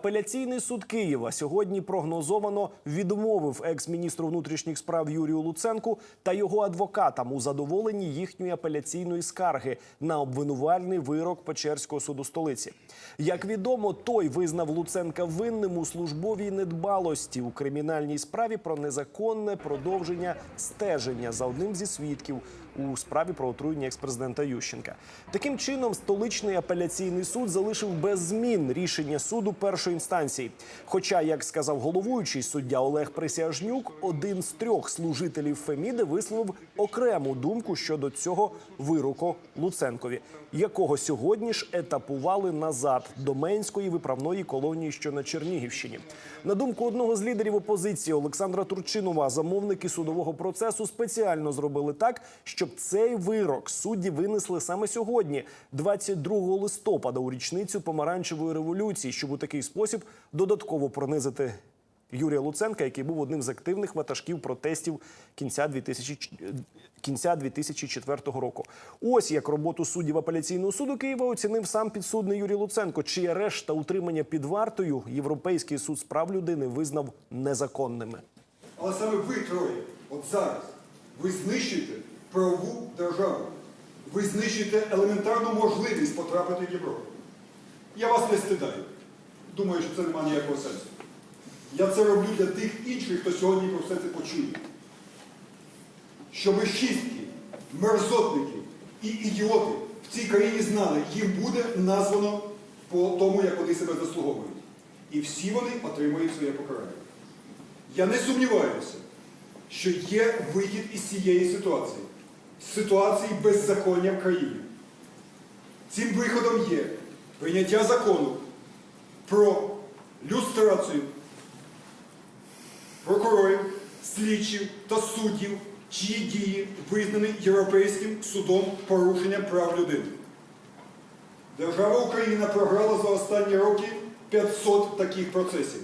Апеляційний суд Києва сьогодні прогнозовано відмовив екс-міністру внутрішніх справ Юрію Луценку та його адвокатам у задоволенні їхньої апеляційної скарги на обвинувальний вирок Печерського суду столиці. Як відомо, той визнав Луценка винним у службовій недбалості у кримінальній справі про незаконне продовження стеження за одним зі свідків у справі про отруєння експрезидента Ющенка. Таким чином, столичний апеляційний суд залишив без змін рішення суду першої інстанції. Хоча, як сказав головуючий суддя Олег Присяжнюк, один з трьох служителів Феміди висловив окрему думку щодо цього вироку Луценкові, якого сьогодні ж етапували назад до Менської виправної колонії, що на Чернігівщині. На думку одного з лідерів опозиції Олександра Турчинова, замовники судового процесу спеціально зробили так, щоб цей вирок судді винесли саме сьогодні, 22 листопада, у річницю помаранчевої революції, щоб у такий спосіб додатково пронизити Юрія Луценка, який був одним з активних ватажків протестів кінця 2000, кінця 2004 року. Ось як роботу суддів апеляційного суду Києва оцінив сам підсудний Юрій Луценко, чиї арешт та утримання під вартою Європейський суд з прав людини визнав незаконними. Але саме ви троє, от зараз, ви знищуєте правову державу. Ви знищуєте елементарну можливість потрапити в Європу. Я вас не стидаю. Думаю, що це немає ніякого сенсу. Я це роблю для тих інших, хто сьогодні про все це почує. Щоб шістки, мерзотники і ідіоти в цій країні знали, їм буде названо по тому, як вони себе заслуговують. І всі вони отримують своє покарання. Я не сумніваюся, що є вихід із цієї ситуації, ситуації беззаконня в країні. Цим виходом є прийняття закону про люстрацію прокурорів, слідчів та суддів, чиї дії визнані Європейським судом порушення прав людини. Держава Україна програла за останні роки 500 таких процесів.